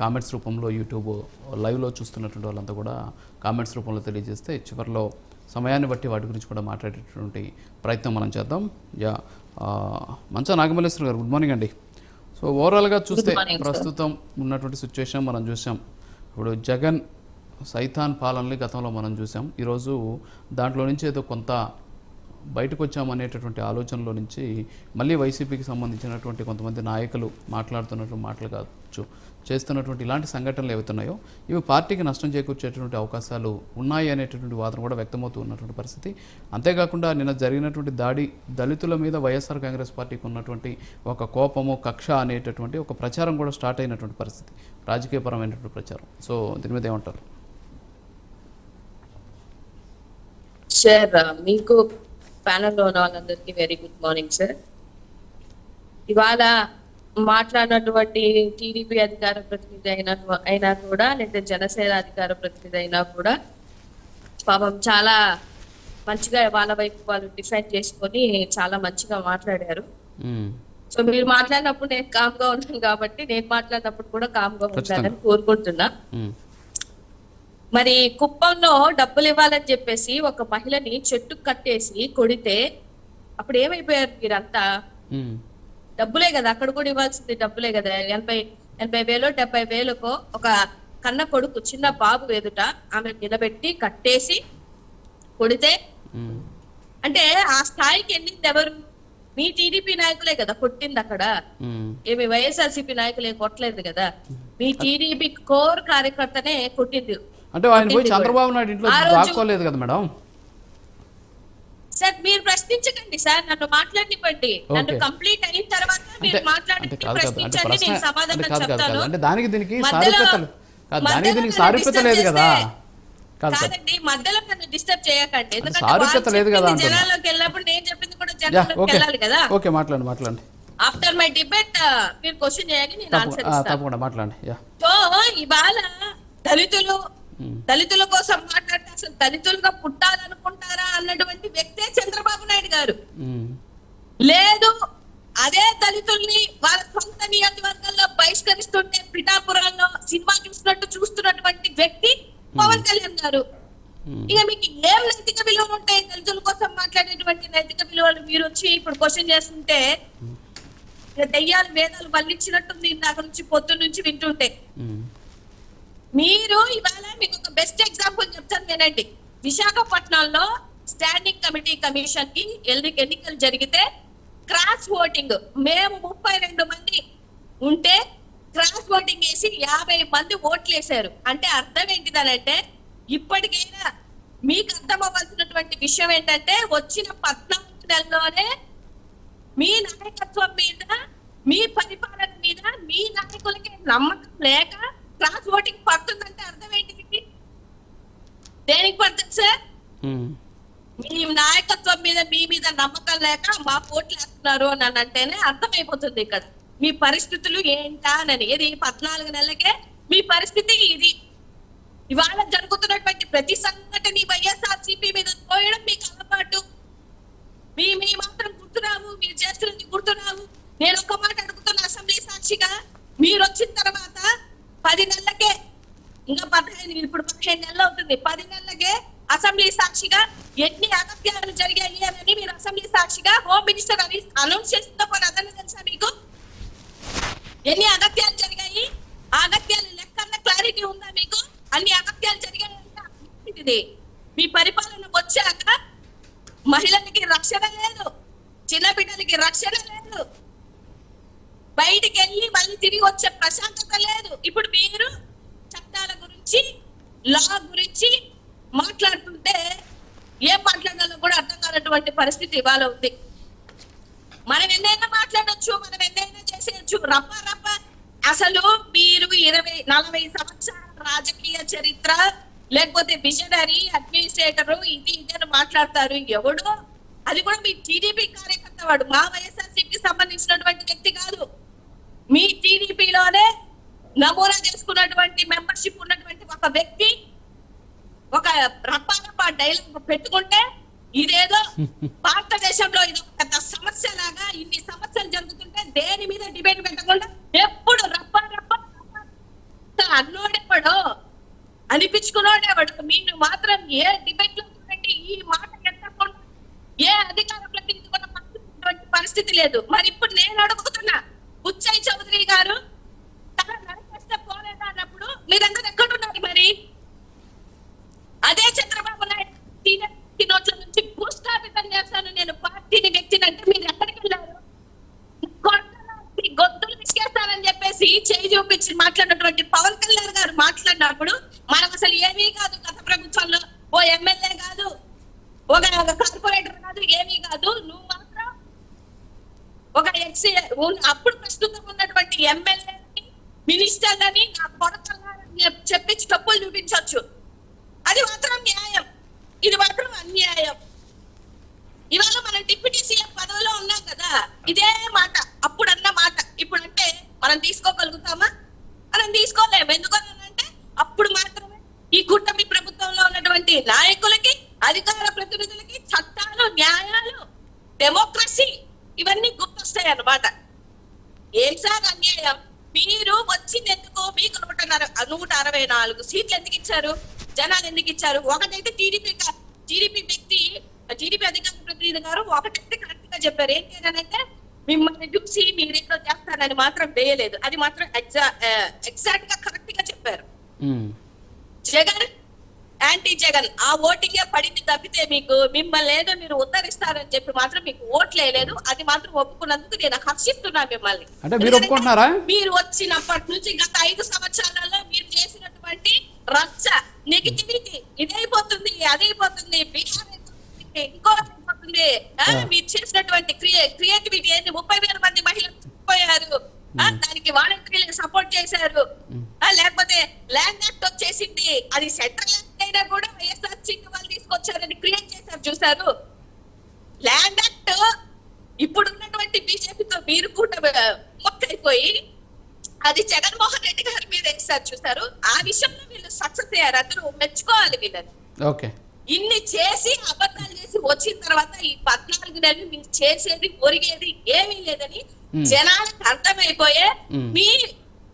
Comments రూపంలో YouTube లైవ్లో చూస్తున్నటువంటి వాళ్ళంతా కూడా కామెంట్స్ రూపంలో తెలియజేస్తే చివరిలో సమయాన్ని బట్టి వాటి గురించి కూడా మాట్లాడేటటువంటి ప్రయత్నం మనం చేద్దాం. యా మంచా నాగమల్లేశ్వర గారు గుడ్ మార్నింగ్ అండి. సో ఓవరాల్గా చూస్తే ప్రస్తుతం ఉన్నటువంటి సిచ్యువేషన్ మనం చూసాం. ఇప్పుడు జగన్ సైతాన్ పాలనని గతంలో మనం చూసాం. ఈరోజు దాంట్లో నుంచి ఏదో కొంత బయటకు వచ్చామనేటటువంటి ఆలోచనలో నుంచి మళ్ళీ వైసీపీకి సంబంధించినటువంటి కొంతమంది నాయకులు మాట్లాడుతున్నటువంటి మాటలు కావచ్చు. చేస్తున్నటువంటి ఇలాంటి సంఘటనలు ఏవైతున్నాయో ఇవి పార్టీకి నష్టం చేకూర్చేటువంటి అవకాశాలు ఉన్నాయి అనేటటువంటి వాదన కూడా వ్యక్తమవుతూ ఉన్నటువంటి పరిస్థితి. అంతేకాకుండా నిన్న జరిగినటువంటి దాడి దళితుల మీద వైఎస్ఆర్ కాంగ్రెస్ పార్టీకి ఉన్నటువంటి ఒక కోపము కక్ష అనేటటువంటి ఒక ప్రచారం కూడా స్టార్ట్ అయినటువంటి పరిస్థితి. రాజకీయపరమైనటువంటి ప్రచారం. సో దీని మీద ఏమంటారు? సార్ uh, మీకు ప్యానల్లో ఉన్న వాళ్ళందరికీ వెరీ గుడ్ మార్నింగ్ సార్ ఇవాళ మాట్లాడినటువంటి టీడీపీ అధికార ప్రతినిధి అయినా అయినా కూడా లేదా జనసేన అధికార ప్రతినిధి అయినా కూడా పాపం చాలా మంచిగా వాళ్ళ వైపు వాళ్ళు డిఫైన్ చేసుకొని చాలా మంచిగా మాట్లాడారు. సో మీరు మాట్లాడినప్పుడు నేను కామ్గా ఉన్నాను కాబట్టి నేను మాట్లాడినప్పుడు కూడా కామ్గా. ఉండాలని కోరుకుంటున్నా. మరి కుప్పంలో డబ్బులు ఇవ్వాలని చెప్పేసి ఒక మహిళని చెట్టు కట్టేసి కొడితే అప్పుడు ఏమైపోయారు మీరంతా. డబ్బులే కదా అక్కడ కూడా ఇవ్వాల్సింది డబ్బులే కదా. ఎనభై ఎనభై వేలు డెబ్బై వేలకు ఒక కన్న కొడుకు చిన్న బాబు ఎదుట ఆమె నిలబెట్టి కట్టేసి కొడితే. అంటే ఆ స్థాయికి వెళ్ళింది ఎవరు? మీ టీడీపీ నాయకులే కదా కొట్టింది అక్కడ. ఏమి వైఎస్ఆర్సీపీ నాయకులు కొట్టలేదు కదా. మీ టీడీపీ కోర్ కార్యకర్తనే కొట్టింది. అంటే ఆయన పోయి చంద్రబాబు నాయుడు ఇంట్లో దాక్కోలేదు కదా మేడం? సార్ మీరు ప్రశ్నించకండి సార్ నన్ను మాట్లాడినివ్వండి నన్ను. కంప్లీట్ అయిన తర్వాత మీరు అంటే మాట్లాడి కాదు కాదు అంటే ప్రశ్నించండి ప్రశ్న నేను సమాధానం చెప్తాను. అంటే దానికి దీనికి సారూప్యతలు దానికి దీనికి సారూప్యత లేదు కదా. కాదండి మధ్యలో నన్ను డిస్టర్బ్ చేయకండి. ఎందుకంటే సారూప్యత వాళ్ళు లేదు కదా చెప్పింది అంటున్నా. జనాల్లోకి వెళ్ళినప్పుడు నేను చెప్పింది కూడా జనాల్లోకి వెళ్ళాలి కదా. ఓకే మాట్లాడండి మాట్లాడండి. ఆఫ్టర్ మై డిబేట్ మీరు క్వశ్చన్ నేను ఆన్సర్ తప్పకుండా ఆ, ఇస్తాను. తప్పకుండా మాట్లాడండి యా. సో ఇవాళ దళితులు కోసం మాట్లాడితే అసలు దళితులుగా పుట్టాలనుకుంటారా అన్నటువంటి వ్యక్తే చంద్రబాబు నాయుడు గారు. లేదు అదే దళితుల్ని వాళ్ళ సొంత నియోజకవర్గంలో బహిష్కరిస్తుంటే పిఠాపురంలో సినిమా చూసినట్టు చూస్తున్నటువంటి వ్యక్తి పవన్ కళ్యాణ్ గారు. ఇక మీకు ఏం నైతిక విలువలు ఉంటాయి? దళితుల కోసం మాట్లాడేటువంటి నైతిక విలువలు మీరు వచ్చి ఇప్పుడు క్వశ్చన్ చేస్తుంటే దెయ్యాలు వేదాలు వల్లించినట్టుంది నాకు నుంచి పొద్దు నుంచి వింటుంటే. మీరు ఇవాళ మీకు ఒక బెస్ట్ ఎగ్జాంపుల్ చెప్తాను వినండి. విశాఖపట్నంలో స్టాండింగ్ కమిటీ కమిషన్కి ఎన్నికలు జరిగితే క్రాస్ ఓటింగ్ మేము ముప్పై రెండు మంది ఉంటే క్రాస్ ఓటింగ్ వేసి యాభై మంది ఓట్లు వేశారు అంటే అర్థం ఏంటిదనంటే ఇప్పటికైనా మీకు అర్థం అవ్వాల్సినటువంటి విషయం ఏంటంటే వచ్చిన పద్నాలుగు నెలలోనే మీ నాయకత్వం మీద మీ పరిపాలన మీద మీ నాయకులకి నమ్మకం లేక క్రాస్ ఓటింగ్ పడుతుందంటే అర్థం ఏంటిది? దేనికి పడుతుంది సార్? మీ నాయకత్వం మీద మీ మీద నమ్మకం లేక మా ఓట్లు వేస్తున్నారు అని అని అంటేనే అర్థమైపోతుంది ఇక్కడ. మీ పరిస్థితులు ఏంటా అని. ఇది పద్నాలుగు నెలలకే? మీ పరిస్థితి ఇది. ఇవాళ జరుగుతున్నటువంటి ప్రతి సంఘటన వైఎస్ఆర్ సిపి మీద పోయడం మీకు అలవాటు. మీ మీ మాత్రం గుర్తురావు మీరు చేస్తున్నది గుర్తురావు. నేను ఒక మాట అడుగుతున్న అసెంబ్లీ సాక్షిగా. మీరు వచ్చిన తర్వాత పది నెలలకే ఇంకా పదిహేను ఇప్పుడు పదిహేను నెలలు అవుతుంది. పది నెలలకే అసెంబ్లీ సాక్షిగా ఎన్ని అగత్యాలు జరిగాయి అని మీరు అసెంబ్లీ సాక్షిగా హోమ్ మినిస్టర్ అని అనౌన్స్ చేసిందో కొన్ని అదన తెలుసా మీకు? ఎన్ని అగత్యాలు జరిగాయి? ఆ అగత్యాలు లెక్కన్న క్లారిటీ ఉందా మీకు? అన్ని అగత్యాలు జరిగాయి మీ పరిపాలన వచ్చాక మహిళలకి రక్షణ లేదు చిన్న బిడ్డలకి రక్షణ లేదు బయటికి వెళ్ళి మళ్ళీ తిరిగి వచ్చే ప్రశాంతత లేదు. ఇప్పుడు మీరు చట్టాల గురించి లా గురించి మాట్లాడుతుంటే ఏం మాట్లాడాలో కూడా అర్థం కానటువంటి పరిస్థితి ఇవాళ ఉంది. మనం ఎన్నైనా మాట్లాడచ్చు మనం ఎన్నైనా చేసేయచ్చు. రప్ప రప్ప. అసలు మీరు ఇరవై నలభై సంవత్సరాల రాజకీయ చరిత్ర లేకపోతే విజనరీ అడ్మినిస్ట్రేటర్ ఇది ఇది అని మాట్లాడతారు ఎవడు? అది కూడా మీ టీడీపీ కార్యకర్త వాడు. మా వైఎస్ఆర్సీపీకి సంబంధించినటువంటి వ్యక్తి కాదు. మీ టీడీపీలోనే నమూనా చేసుకున్నటువంటి మెంబర్షిప్ ఉన్నటువంటి ఒక వ్యక్తి ఒక డైలాగ్ పెట్టుకుంటే ఇదేదో భారతదేశంలో ఇది ఒక పెద్ద సమస్య లాగా ఇన్ని సమస్యలు జరుగుతుంటే దేని మీద డిబేట్ పెట్టకుండా ఎప్పుడు రప్ప రప్ప రప్ప అన్నోడెవడో మీరు మాత్రం ఏ డిబేట్లో చూడండి ఈ మాట ఎత్తకుండా ఏ అధికార ప్రతినిధి కూడా పరిస్థితి లేదు. మరి ఇప్పుడు నేను అడుగుతున్నా ఉచ్చయ్ చౌదరి గారు తల నరికేస్తే పోలేదా అన్నప్పుడు మీరందరూ ఎక్కడున్నారు మరి అదే చంద్రబాబు నాయుడు టీడీపీ నోట్ల నుంచి భూస్థాపితం చేస్తాను నేను పార్టీని వ్యక్తిని అంటే మీరు ఎక్కడికి వెళ్ళారు గొంతులు గొంతులు విసిగేస్తానని చేయి చూపించి మాట్లాడినటువంటి పవన్ కళ్యాణ్ గారు మాట్లాడినప్పుడు మనం అసలు ఏమీ కాదు గత ప్రభుత్వంలో. ఓ ఎమ్మెల్యే కాదు ఒక కార్పొరేటర్ కాదు ఏమీ కాదు. నువ్వు మాత్రం ఒక ఎక్స్ అప్పుడు ప్రస్తుతం ఉన్నటువంటి ఎమ్మెల్యేని మినిస్టర్లని నా కొడకల్లారని చెప్పి చెప్పులు చూపించవచ్చు అది మాత్రం న్యాయం. ఇది మాత్రం అన్యాయం. ఇవాళ మనం డిప్యూటీ సీఎం పదవిలో ఉన్నాం కదా. ఇదే మాట అప్పుడు అన్న మాట. ఇప్పుడు మనం తీసుకోగలుగుతామా? మనం తీసుకోలేము. ఎందుకనంటే అప్పుడు మాత్రమే ఈ కూటమి ప్రభుత్వంలో ఉన్నటువంటి నాయకులకి అధికార ప్రతినిధులకి చట్టాలు న్యాయాలు డెమోక్రసీ ఇవన్నీ గుర్తొస్తాయి అన్నమాట ఏం సార్ అన్యాయం? మీరు వచ్చింది ఎందుకు మీకు నూట నూట అరవై నాలుగు సీట్లు ఎందుకు ఇచ్చారు? జనాలు ఎందుకు ఇచ్చారు? ఒకటైతే టీడీపీ టీడీపీ వ్యక్తి టీడీపీ అధికార ప్రతినిధి గారు ఒకటైతే కరెక్ట్గా చెప్పారు. ఏంటి అని అంటే మిమ్మల్ని చూసి మీరేదో చేస్తారని మాత్రం వేయలేదు అది మాత్రం ఎగ్జా ఎగ్జాక్ట్గా కరెక్ట్గా చెప్పారు ఉమ్. జగన్ యాంటీ జగన్ ఆ ఓటింగే పడింది తప్పితే మీకు మిమ్మల్ని ఏదో మీరు ఉత్తరిస్తారని చెప్పి మాత్రం మీకు ఓట్లు వేయలేదు అది మాత్రం ఒప్పుకున్నందుకు నేను హర్షిస్తున్నా మిమ్మల్ని అంటే మీరు ఒప్పుకుంటున్నారా? మీరు వచ్చినప్పటి నుంచి గత ఐదు సంవత్సరాలలో మీరు చేసినటువంటి రచ్చ నెగిటివిటీ ఇదైపోతుంది అదైపోతుంది బీహార్ అయిపోతుంది, ఇంకోటి ఆ. మీరు చేసినటువంటి క్రియేటివిటీ ఏంటి? ముప్పై వేల మంది మహిళలు చనిపోయారు. ఆ, దానికి వాలంటీర్లు సపోర్ట్ చేశారు. ఆ, లేకపోతే ల్యాండ్ యాక్ట్ వచ్చేసింది. అది సెంట్రల్ యాక్ట్ అయినా కూడా వైఎస్ఆర్ సిపి వాళ్ళు తీసుకొచ్చారని క్రియేట్ చేశారు చూసారు ల్యాండ్ యాక్ట్ ఇప్పుడు ఉన్నటువంటి బీజేపీతో మీరు కూడా మొక్కైపోయి అది జగన్మోహన్ రెడ్డి గారి మీద వేస్తారు చూసారు ఆ విషయంలో వీళ్ళు సక్సెస్ అయ్యారు. అందరూ మెచ్చుకోవాలి వీళ్ళని. ఓకే. ఇన్ని చేసి అబద్ధాలు చేసి వచ్చిన తర్వాత ఈ పద్నాలుగు నెలలు మీరు చేసేది ఒరిగేది ఏమీ లేదని. జనాలకు అర్థమైపోయే. మీ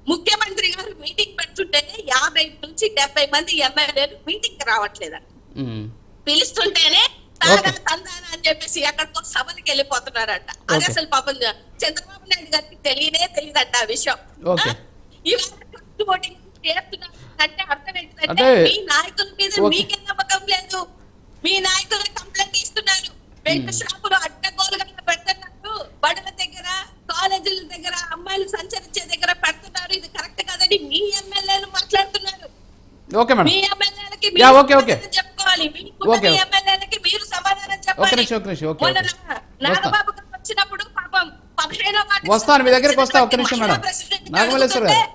ముఖ్యమంత్రి గారు మీటింగ్ పెడుతుంటేనే యాభై నుంచి డెబ్బై మంది ఎమ్మెల్యేలు మీటింగ్ రావట్లేదంట ఉమ్. పిలుస్తుంటేనే తాగా. తందాన అని చెప్పేసి ఎక్కడికో సభలకు వెళ్ళిపోతున్నారంట అది. అసలు పాపం చంద్రబాబు నాయుడు గారికి తెలియనే తెలియదంట ఆ విషయం? ఇవాళ ఓటింగ్ చేస్తున్నారు అంటే అర్థం ఏంటంటే మీ నాయకుల మీద. మీకే నమ్మకం లేదు మీ నాయకులు కంప్లైంట్ ఇస్తున్నారు. వెంట షాపులు అడ్డగోలుగా పెడుతున్నారు బడుల దగ్గర కాలేజీల దగ్గర అమ్మాయిలు సంచరించే దగ్గర పెడుతున్నారు. ఇది కరెక్ట్ కాదని మీ ఎమ్మెల్యేలు మాట్లాడుతున్నారు. Okay madam. మీ ఎమ్మెల్యేలకి ఓకే, చెప్పుకోవాలి. మీ. ఎమ్మెల్యేలకి మీరు సమాధానం చెప్పాలి. నాగబాబు గారు వచ్చినప్పుడు పాపం పదిహేనో వస్తాను మీ దగ్గరికి వస్తా. ఒక్క నిమిషం మేడం. నాగమల్లేశ్వర గారు.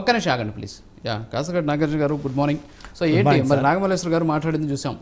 ఒక్క నిమిషం ఆగండి ప్లీజ్ యా కాసగడ్డ నాగార్జున గారు గుడ్ మార్నింగ్ సో ఏంటి? మరి. నాగమల్లేశ్వర గారు మాట్లాడింది చూసాం.